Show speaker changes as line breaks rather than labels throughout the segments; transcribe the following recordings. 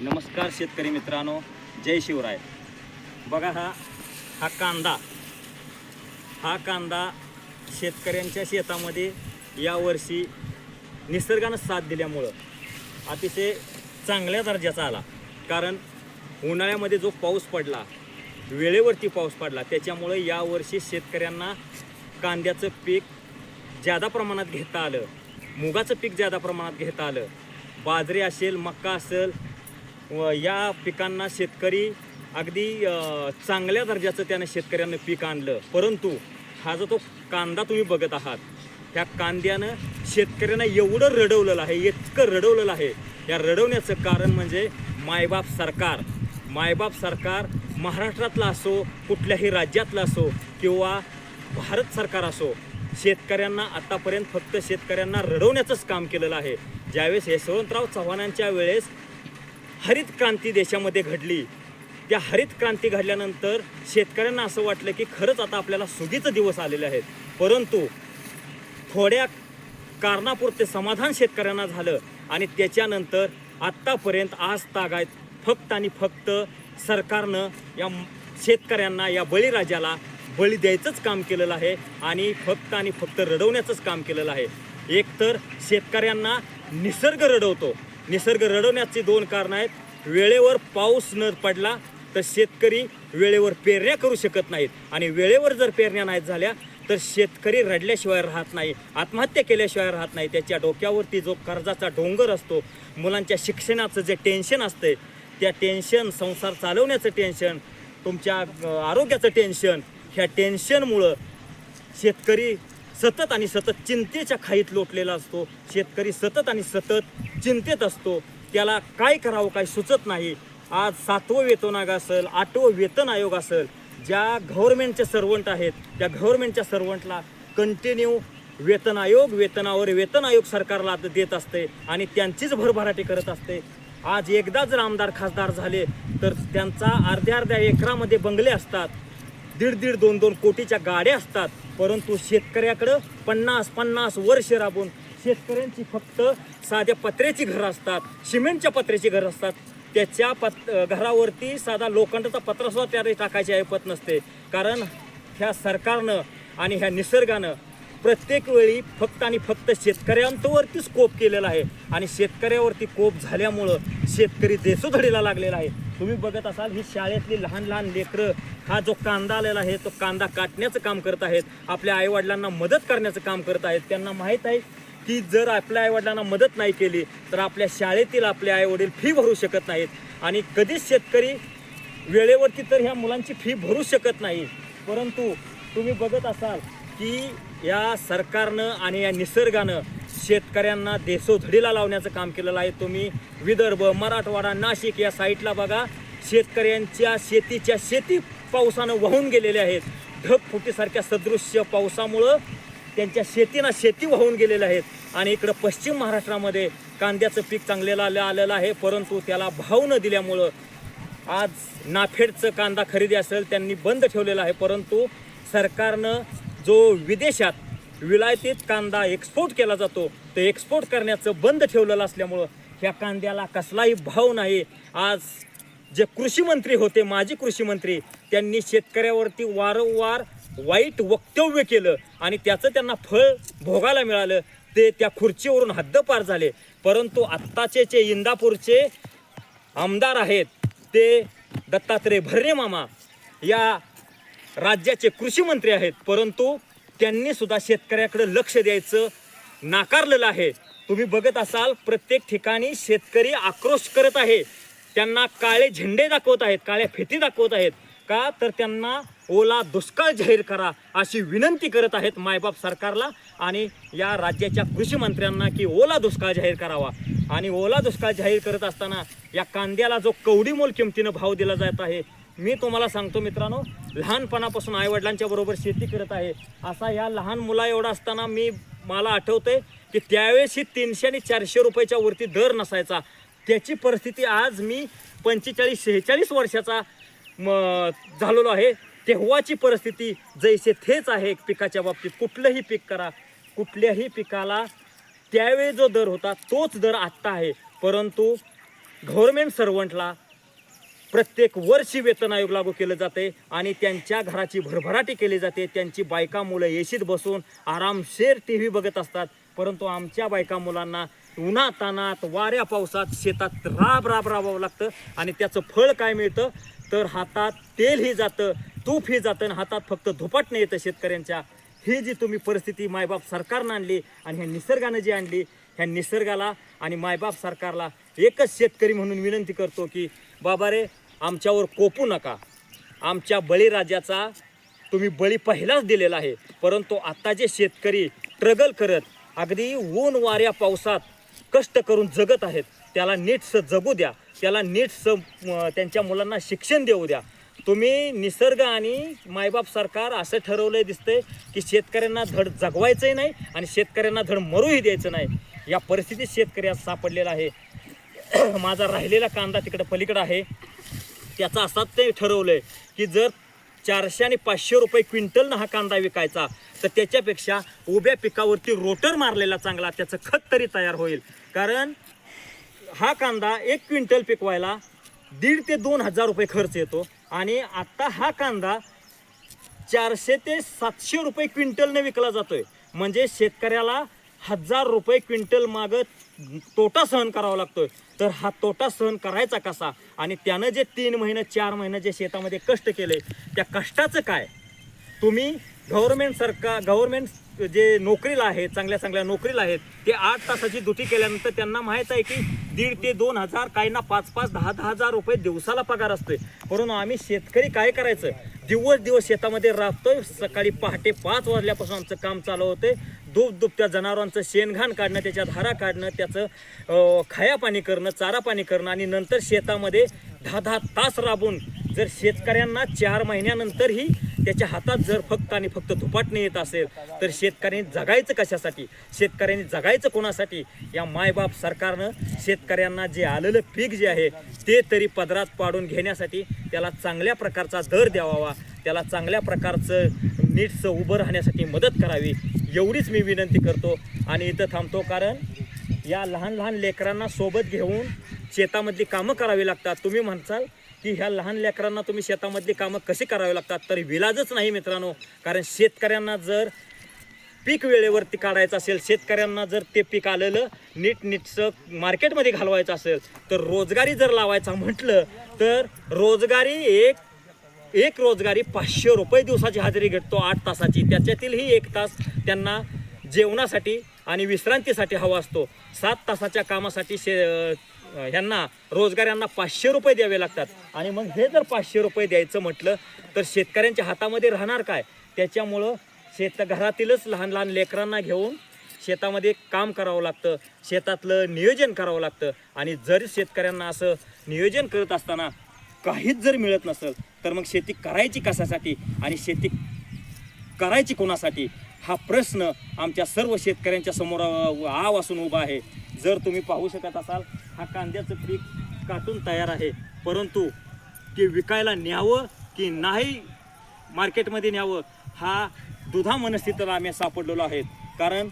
नमस्कार शेतकरी मित्रांनो जय शिवराय. बघा हा हा कांदा. हा कांदा शेतकऱ्यांच्या शेतामध्ये यावर्षी निसर्गानं साथ दिल्यामुळं अतिशय चांगल्या दर्जाचा आला. कारण उन्हाळ्यामध्ये जो पाऊस पडला वेळेवरती पाऊस पडला त्याच्यामुळं यावर्षी शेतकऱ्यांना कांद्याचं पीक जादा प्रमाणात घेता आलं मुगाचं पीक जादा प्रमाणात घेता आलं बाजरी असेल मक्का असेल व या पिकांना शेतकरी अगदी चांगल्या दर्जाचं त्यानं शेतकऱ्यांना पीक आणलं. परंतु हा जो तो कांदा तुम्ही बघत आहात त्या कांद्यानं शेतकऱ्यांना एवढं रडवलेलं आहे इतकं रडवलेलं आहे. या रडवण्याचं कारण म्हणजे मायबाप सरकार. मायबाप सरकार महाराष्ट्रातलं असो कुठल्याही राज्यातलं असो किंवा भारत सरकार असो शेतकऱ्यांना आतापर्यंत फक्त शेतकऱ्यांना रडवण्याचंच काम केलेलं आहे. ज्यावेळेस यशवंतराव चव्हाणांच्या वेळेस हरित क्रांती देशामध्ये घडली. त्या हरित क्रांती घडल्यानंतर शेतकऱ्यांना असं वाटलं की खरंच आता आपल्याला सुगीचे दिवस आलेले आहेत. परंतु थोड्या कारणापुरते समाधान शेतकऱ्यांना झालं आणि त्याच्यानंतर आत्तापर्यंत आज तागायत फक्त आणि फक्त सरकारनं या शेतकऱ्यांना या बळीराजाला बळी द्यायचंच काम केलेलं आहे आणि फक्त आणि फक्त रडवण्याचंच काम केलेलं आहे. एकतर शेतकऱ्यांना निसर्ग रडवतो. निसर्ग रडवण्याचे दोन कारणं आहेत. वेळेवर पाऊस न पडला तर शेतकरी वेळेवर पेरण्या करू शकत नाहीत. आणि वेळेवर जर पेरण्या नाहीत झाल्या तर शेतकरी रडल्याशिवाय राहत नाही आत्महत्या केल्याशिवाय राहत नाही. त्याच्या डोक्यावरती जो कर्जाचा डोंगर असतो मुलांच्या शिक्षणाचं जे टेन्शन असते त्या टेन्शन संसार चालवण्याचं टेन्शन तुमच्या आरोग्याचं टेन्शन ह्या टेन्शनमुळं शेतकरी सतत आणि सतत चिंतेच्या खाईत लोटलेला असतो. शेतकरी सतत आणि सतत चिंतेत असतो. त्याला काय करावं काय सुचत नाही. आज सातवं वेतन आयोग असेल आठवं वेतन आयोग असेल ज्या गव्हर्मेंटचे सर्वंट आहेत त्या गव्हर्मेंटच्या सर्वंटला कंटिन्यू वेतन आयोग वेतनावर वेतन आयोग सरकारला देत असते आणि त्यांचीच भरभराटी करत असते. आज एकदा जर आमदार खासदार झाले तर त्यांचा अर्ध्या अर्ध्या एकरामध्ये बंगले असतात. दीड दीड दोन दोन कोटीच्या गाड्या असतात. परंतु शेतकऱ्याकडं पन्नास पन्नास वर्ष राबून शेतकऱ्यांची फक्त साध्या पत्र्याची घरं असतात. सिमेंटच्या पत्र्याची घरं असतात. त्याच्या पत घरावरती साधा लोखंडाचा पत्रासुद्धा त्याने टाकायची ऐपत नसते. कारण ह्या सरकारनं आणि ह्या निसर्गानं प्रत्येक वेळी फक्त आणि फक्त शेतकऱ्यांवरतीच कोप केलेला आहे. आणि शेतकऱ्यावरती कोप झाल्यामुळं शेतकरी देसोधडीला लागलेला आहे. तुम्ही बघत असाल ही शाळेतली लहान लहान लेकरं हा जो कांदा आलेला आहे तो कांदा काटण्याचं काम करत आहेत. आपल्या आईवडिलांना मदत करण्याचं काम करत आहेत. त्यांना माहीत आहे की जर आपल्या आईवडिलांना मदत नाही केली तर आपल्या शाळेतील आपले आईवडील फी भरू शकत नाहीत. आणि कधीच शेतकरी वेळेवरती तर ह्या मुलांची फी भरू शकत नाही. परंतु तुम्ही बघत असाल की या सरकारनं आणि या निसर्गानं शेतकऱ्यांना देसोधडीला लावण्याचं काम केलेलं आहे. तुम्ही विदर्भ मराठवाडा नाशिक या साईटला बघा. शेतकऱ्यांच्या शेतीच्या शेती पावसानं वाहून गेलेल्या आहेत. ढगफुटीसारख्या सदृश्य पावसामुळं त्यांच्या शेतीना शेती वाहून गेलेल्या आहेत. आणि इकडं पश्चिम महाराष्ट्रामध्ये कांद्याचं पीक चांगलेलं आलं आलेलं आहे परंतु त्याला भाव न दिल्यामुळं आज नाफेडचं कांदा खरेदी असेल त्यांनी बंद ठेवलेलं आहे. परंतु सरकारनं जो विदेशात विलायतीत कांदा एक्सपोर्ट केला जातो. ते एक्सपोर्ट करण्याचं बंद ठेवलेलं असल्यामुळं ह्या कांद्याला कसलाही भाव नाही. आज जे कृषी मंत्री होते माजी कृषी मंत्री त्यांनी शेतकऱ्यावरती वारंवार वाईट वक्तव्य केलं आणि त्याचं त्यांना फळ भोगायला मिळालं. ते त्या खुर्चीवरून हद्दपार झाले. परंतु आत्ताचे जे इंदापूरचे आमदार आहेत ते दत्तात्रय भरणे मामा या राज्याचे कृषी मंत्री आहेत. परंतु त्यांनी सुद्धा शेतकऱ्याकडे लक्ष द्यायचं नाकारलेलं आहे. तुम्ही बघत असाल प्रत्येक ठिकाणी शेतकरी आक्रोश करत आहे. त्यांना काळे झेंडे दाखवत आहेत काळ्या फेती दाखवत आहेत. का? तर त्यांना ओला दुष्काळ जाहीर करा अशी विनंती करत आहेत मायबाप सरकारला आणि या राज्याच्या कृषी मंत्र्यांना की ओला दुष्काळ जाहीर करावा. आणि ओला दुष्काळ जाहीर करत असताना या कांद्याला जो कवडीमोल किमतीनं भाव दिला जात आहे मी तुम्हाला सांगतो मित्रांनो लहानपणापासून आईवडिलांच्या बरोबर शेती करत आहे. असा या लहान मुला एवढा असताना मी मला आठवते की त्यावेळेस ही तीनशे आणि चारशे रुपयाच्या वरती दर नसायचा. त्याची परिस्थिती आज मी पंचेचाळीस शेहेचाळीस वर्षाचा म झालेलो आहे. तेव्हाची परिस्थिती जैसे थेच आहे पिकाच्या बाबतीत. कुठलंही पीक करा कुठल्याही पिकाला त्यावेळी जो दर होता तोच दर आत्ता आहे. परंतु गव्हर्मेंट सर्वंटला प्रत्येक वर्षी वेतन आयोग लागू केलं जाते आणि त्यांच्या घराची भरभराटी केली जाते. त्यांची बायका मुलं येशीत बसून आरामशीर टी व्ही बघत असतात. परंतु आमच्या बायका मुलांना उन्हा तानात वाऱ्या पावसात शेतात राब राब राबावं लागतं आणि त्याचं फळ काय मिळतं? तर हातात तेलही जातं तूपही जातं आणि हातात फक्त धुपाटणे येतं शेतकऱ्यांच्या. ही जी तुम्ही परिस्थिती मायबाप सरकारनं आणली आणि ह्या निसर्गानं जी आणली ह्या निसर्गाला आणि मायबाप सरकारला एकच शेतकरी म्हणून विनंती करतो की बाबा रे आमच्यावर कोपू नका. आमच्या बळीराजाचा तुम्ही बळी पहिलाच दिलेला आहे. परंतु आत्ता जे शेतकरी ट्रगल करत अगदी ऊन वाऱ्या पावसात कष्ट करून जगत आहेत त्याला नीटसं जगू द्या. त्याला नीटसं त्यांच्या मुलांना शिक्षण देऊ द्या. तुम्ही निसर्ग आणि मायबाप सरकार असं ठरवलं दिसतंय की शेतकऱ्यांना धड जगवायचंही नाही आणि शेतकऱ्यांना धड मरूही द्यायचं नाही. या परिस्थितीत शेतकरी आज सापडलेला आहे. माझा राहिलेला कांदा तिकडं पलीकडं आहे. त्याचं असा ते ठरवलंय की जर चारशे आणि पाचशे रुपये क्विंटलनं हा कांदा विकायचा तर त्याच्यापेक्षा उभ्या पिकावरती रोटर मारलेला चांगला त्याचं खत तरी तयार होईल. कारण हा कांदा एक क्विंटल पिकवायला दीड ते दोन हजार रुपये खर्च येतो आणि आत्ता हा कांदा चारशे ते सातशे रुपये क्विंटलने विकला जातोय. म्हणजे शेतकऱ्याला हजार रुपये क्विंटल मागं तोटा सहन करावा लागतोय. तर हा तोटा सहन करायचा कसा? आणि त्यानं जे तीन महिने चार महिने जे शेतामध्ये कष्ट केले त्या कष्टाचं काय? तुम्ही गव्हर्नमेंट सरकार गव्हर्नमेंट जे नोकरीला आहेत चांगल्या चांगल्या नोकरीला आहेत ते आठ तासाची ड्युटी केल्यानंतर त्यांना माहीत आहे की दीड ते दोन हजार काहींना पाच पाच दहा दहा हजार रुपये दिवसाला पगार असतोय. परंतु आम्ही शेतकरी काय करायचं? दिवस दिवस शेतामध्ये राबतोय. सकाळी पहाटे पाच वाजल्यापासून आमचं काम चालू होतंय. दुप त्या जनावरांचं शेणघाण काढणं त्याच्या धारा काढणं त्याचं खाया पाणी करणं चारा पाणी करणं आणि नंतर शेतामध्ये दहा दहा तास राबून जर शेतकऱ्यांना चार महिन्यानंतरही त्याच्या हातात जर फक्त आणि फक्त धुपाटणे येत असेल तर शेतकऱ्यांनी जगायचं कशासाठी? शेतकऱ्यांनी जगायचं कोणासाठी? या मायबाप सरकारनं शेतकऱ्यांना जे आलेलं पीक जे आहे ते तरी पदरात पाडून घेण्यासाठी त्याला चांगल्या प्रकारचा दर द्यावा त्याला चांगल्या प्रकारचं नीटचं उभं राहण्यासाठी मदत करावी एवढीच मी विनंती करतो आणि इथं थांबतो कारण या लहान लहान लेकरांना सोबत घेऊन शेतामधली कामं करावी लागतात. तुम्ही म्हणसाल की ह्या लहान लेकरांना तुम्ही शेतामधली कामं कशी करावी लागतात? तर विलाजच नाही मित्रांनो. कारण शेतकऱ्यांना जर पीक वेळेवरती काढायचं असेल शेतकऱ्यांना जर ते पीक आलेलं नीट नीटचं मार्केटमध्ये घालवायचं असेल तर रोजगारी जर लावायचा म्हटलं तर रोजगारी एक एक रोजगारी पाचशे रुपये दिवसाची हजेरी घेतो आठ तासाची. त्याच्यातीलही एक तास त्यांना जेवणासाठी आणि विश्रांतीसाठी हवा असतो. सात तासाच्या कामासाठी शे ह्यांना रोजगाऱ्यांना पाचशे रुपये द्यावे लागतात. आणि मग हे जर पाचशे रुपये द्यायचं म्हटलं तर शेतकऱ्यांच्या हातामध्ये राहणार काय? त्याच्यामुळं शेत घरातीलच लहान लहान लेकरांना घेऊन शेतामध्ये काम करावं लागतं शेतातलं नियोजन करावं लागतं. आणि जर शेतकऱ्यांना असं नियोजन करत असताना काहीच जर मिळत नसेल तर मग शेती करायची कशासाठी आणि शेती करायची कोणासाठी? हा प्रश्न आमच्या सर्व शेतकऱ्यांच्या समोर आव असून उभा आहे. जर तुम्ही पाहू शकत असाल हा कांद्याचं पीक काटून तयार आहे. परंतु ते विकायला न्यावं की नाही मार्केटमध्ये न्यावं हा दुधा मनस्थितीला आम्ही सापडलेलो आहेत. कारण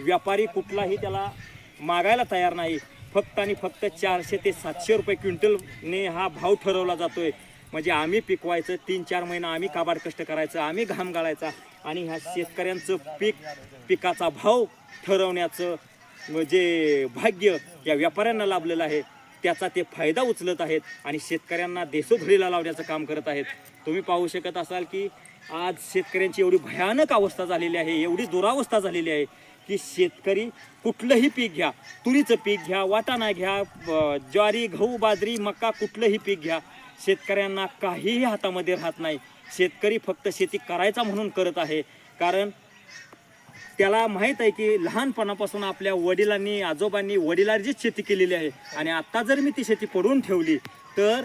व्यापारी कुठलाही त्याला मागायला तयार नाही. फक्त आणि फक्त चारशे ते सातशे रुपये क्विंटलने हा भाव ठरवला जातो आहे म्हणजे आम्ही पिकवायचं तीन चार महिना आम्ही काबाड कष्ट करायचं आम्ही घाम गाळायचा आणि ह्या शेतकऱ्यांचं पीक पिकाचा भाव ठरवण्याचं जे भाग्य या व्यापाऱ्यांना लाभलेलं आहे त्याचा ते फायदा उचलत आहेत आणि शेतकऱ्यांना देशोधडीला लावण्याचं काम करत आहेत. तुम्ही पाहू शकत असाल की आज शेतकऱ्यांची एवढी भयानक अवस्था झालेली आहे एवढी दुरावस्था झालेली आहे की शेतकरी कुठलंही पीक घ्या तुरीचं पीक घ्या वाटाणा घ्या ज्वारी गहू बाजरी मका कुठलंही पीक घ्या. शेतकऱ्यांना काहीही हातामध्ये राहत नाही. शेतकरी फक्त शेती करायचा म्हणून करत आहे. कारण त्याला माहीत आहे की लहानपणापासून आपल्या वडिलांनी आजोबांनी वडिलार्जित शेती केलेली आहे आणि आत्ता जर मी ती शेती पडून ठेवली तर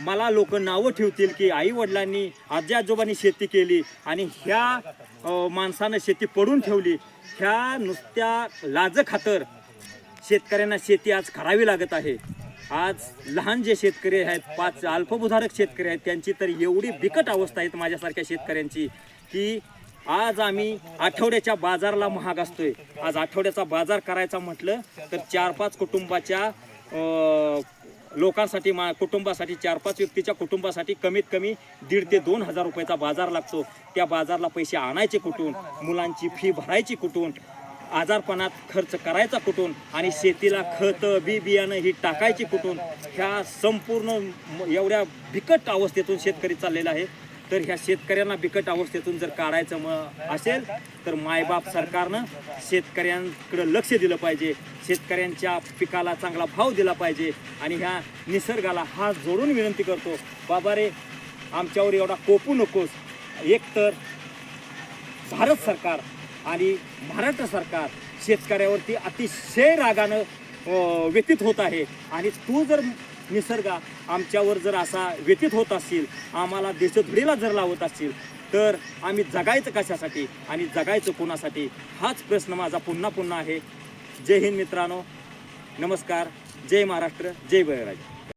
मला लोक नावं ठेवतील की आई वडिलांनी आजी आजोबांनी शेती केली आणि ह्या माणसानं शेती पडून ठेवली. ह्या नुसत्या लाज खातर शेतकऱ्यांना शेती आज करावी लागत आहे. आज लहान जे शेतकरी आहेत पाच अल्पभूधारक शेतकरी आहेत त्यांची तर एवढी बिकट अवस्था आहेत माझ्यासारख्या शेतकऱ्यांची की आज आम्ही आठवड्याच्या बाजारला महाग असतोय. आज आठवड्याचा बाजार करायचा म्हटलं तर चार पाच कुटुंबाच्या लोकांसाठी मा कुटुंबासाठी चार पाच व्यक्तीच्या कुटुंबासाठी कमीत कमी दीड ते दोन हजार रुपयाचा बाजार लागतो. त्या बाजारला पैसे आणायचे कुठून? मुलांची फी भरायची कुठून? आजारपणात खर्च करायचा कुठून? आणि शेतीला खतं बी बियाणं ही टाकायची कुठून? ह्या संपूर्ण एवढ्या बिकट अवस्थेतून शेतकरी चाललेला आहे. तर ह्या शेतकऱ्यांना बिकट अवस्थेतून जर काढायचं मग असेल तर मायबाप सरकारनं शेतकऱ्यांकडं लक्ष दिलं पाहिजे. शेतकऱ्यांच्या पिकाला चांगला भाव दिला पाहिजे आणि ह्या निसर्गाला हात जोडून विनंती करतो. बाबा रे आमच्यावर एवढा कोपू नकोस. एकतर भारत सरकार आणि महाराष्ट्र सरकार शेतकऱ्यावरती अतिशय रागानं व्यतीत होत आहे. आणि तू जर निसर्गा आमच्यावर जर असा व्यतीत होत असतील आम्हाला देशधुडीला जर लावत असतील तर आम्ही जगायचं कशासाठी आणि जगायचं कोणासाठी? हाच प्रश्न माझा पुन्हा पुन्हा आहे. जय हिंद मित्रांनो. नमस्कार. जय महाराष्ट्र. जय बळीराज.